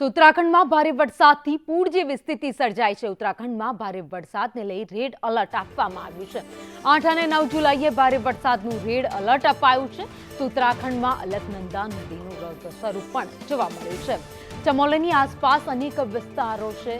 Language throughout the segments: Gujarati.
તો ઉત્તરાખંડમાં ભારે વરસાદથી પૂર જેવી સ્થિતિ સર્જાઈ છે. ઉત્તરાખંડમાં ભારે વરસાદને લઈ રેડ એલર્ટ આપવામાં આવ્યું છે. આઠ અને નવ જુલાઈએ ભારે વરસાદનું રેડ એલર્ટ અપાયું છે. તો ઉત્તરાખંડમાં અલકનંદા નદીનું રૌદ્ર સ્વરૂપ પણ જોવા મળ્યું છે. ચમોલીની આસપાસ અનેક વિસ્તારો છે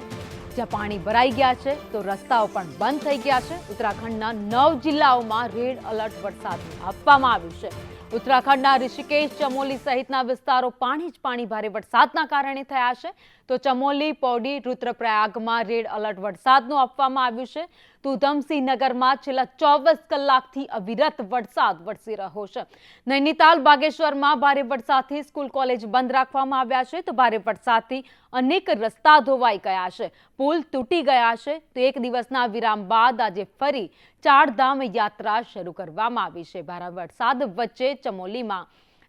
જ્યાં પાણી ભરાઈ ગયા છે. તો રસ્તાઓ પણ બંધ થઈ ગયા છે. ઉત્તરાખંડના નવ જિલ્લાઓમાં રેડ એલર્ટ વરસાદ આપવામાં આવ્યું છે. ઉત્તરાખંડના ઋષિકેશ, ચમોલી સહિતના વિસ્તારો પાણી જ પાણી ભારે વરસાદના કારણે થયા છે. તો ચમોલી, પૌડી, રુદ્રપ્રયાગમાં રેડ એલર્ટ વરસાદનું આપવામાં આવ્યું છે. તો ઉધમસિંહ નગરમાં છેલ્લા ચોવીસ કલાકથી અવિરત વરસાદ વરસી રહ્યો છે. નૈનીતાલ, બાગેશ્વરમાં ભારે વરસાદથી સ્કૂલ, કોલેજ બંધ રાખવામાં આવ્યા છે. તો ભારે વરસાદથી અનેક રસ્તા ધોવાઈ ગયા છે. પુલ તૂટી ગયા છે. તો એક દિવસના વિરામ બાદ આજે ફરી ચારધામ યાત્રા શરૂ કરવામાં આવી છે. ભારે વરસાદ વચ્ચે ચમોલીમાં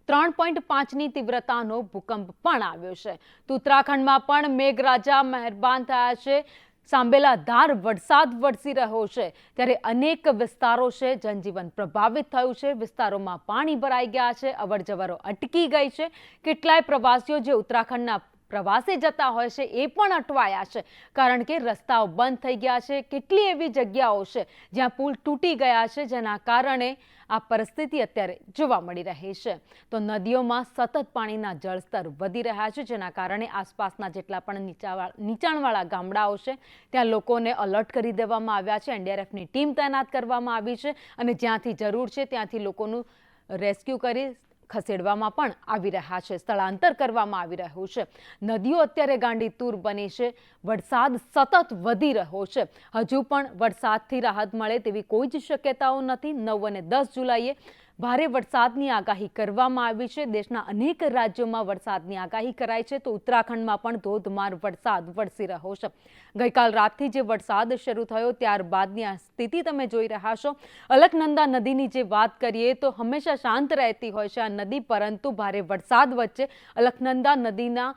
ત્રણ પોઈન્ટ પાંચની તીવ્રતાનો ભૂકંપ પણ આવ્યો છે. ઉત્તરાખંડમાં પણ મેઘરાજા મહેરબાન થયા છે. સાંભેલા ધાર વરસાદ વરસી રહ્યો છે. ત્યારે અનેક વિસ્તારો છે, જનજીવન પ્રભાવિત થયું છે. વિસ્તારોમાં પાણી ભરાઈ ગયા છે. અવરજવરો અટકી ગઈ છે. કેટલાય પ્રવાસીઓ જે ઉત્તરાખંડના પ્રવાસે જતા હોય છે, એ પણ અટવાયા છે. કારણ કે રસ્તાઓ બંધ થઈ ગયા છે, કેટલી એવી જગ્યાઓ છે, જ્યાં પુલ તૂટી ગયા છે, જેના કારણે આ પરિસ્થિતિ અત્યારે જોવા મળી રહી છે. તો નદીઓમાં સતત પાણીના જળસ્તર વધી રહ્યા છે, જેના કારણે આસપાસના જેટલા પણ નીચાણવાળા ગામડાઓ છે, ત્યાં લોકોને અલર્ટ કરી દેવામાં આવ્યા છે, એનડીઆરએફની ટીમ તૈનાત કરવામાં આવી છે અને જ્યાંથી જરૂર છે, ત્યાંથી લોકોનું રેસ્ક્યુ કરી ખસેડવામાં પણ આવી રહ્યા છે, સ્થળાંતર કરવામાં આવી રહ્યું છે. નદીઓ અત્યારે ગાંડીતૂર બની છે, વરસાદ સતત વધી રહ્યો છે. હજુ પણ વરસાદથી રાહત મળે તેવી કોઈ જ શક્યતાઓ નથી. નવ અને દસ જુલાઈએ ભારે વરસાદની આગાહી કરવામાં આવી છે. દેશના અનેક રાજ્યોમાં વરસાદની આગાહી કરાઈ છે તો ઉત્તરાખંડમાં પણ ધોધમાર વરસાદ વરસી રહ્યો છે. ગઈકાલ રાતથી જે વરસાદ શરૂ થયો ત્યારબાદની આ સ્થિતિ તમે જોઈ રહ્યા છો. અલકનંદા નદીની જે વાત કરીએ તો હંમેશા શાંત રહેતી હોય છે આ નદી, પરંતુ ભારે વરસાદ વચ્ચે અલકનંદા નદીના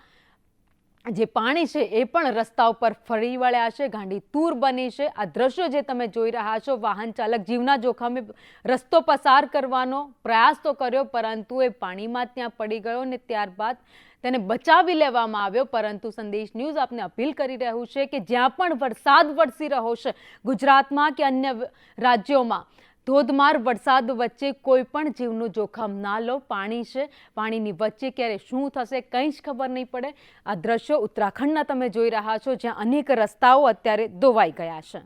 જે પાણી છે એ પણ રસ્તા ઉપર ફરી વળ્યા છે. ગાંડી તૂર બની છે. આ દ્રશ્યો જે તમે જોઈ રહ્યા છો, વાહન ચાલક જીવના જોખમે રસ્તો પસાર કરવાનો પ્રયાસ તો કર્યો, પરંતુ એ પાણીમાં ત્યાં પડી ગયો ને ત્યારબાદ તેને બચાવી લેવામાં આવ્યો. પરંતુ સંદેશ ન્યૂઝ આપને અપીલ કરી રહ્યું છે કે જ્યાં પણ વરસાદ વરસી રહ્યો છે ગુજરાતમાં કે અન્ય રાજ્યોમાં ધોધમાર વરસાદ વચ્ચે કોઈ પણ જીવનું જોખમ ના લો. પાણી છે, પાણીની વચ્ચે ક્યારે શું થશે કંઈ જ ખબર નહીં પડે. આ દ્રશ્યો ઉત્તરાખંડના તમે જોઈ રહ્યા છો, જ્યાં અનેક રસ્તાઓ અત્યારે ધોવાઈ ગયા છે.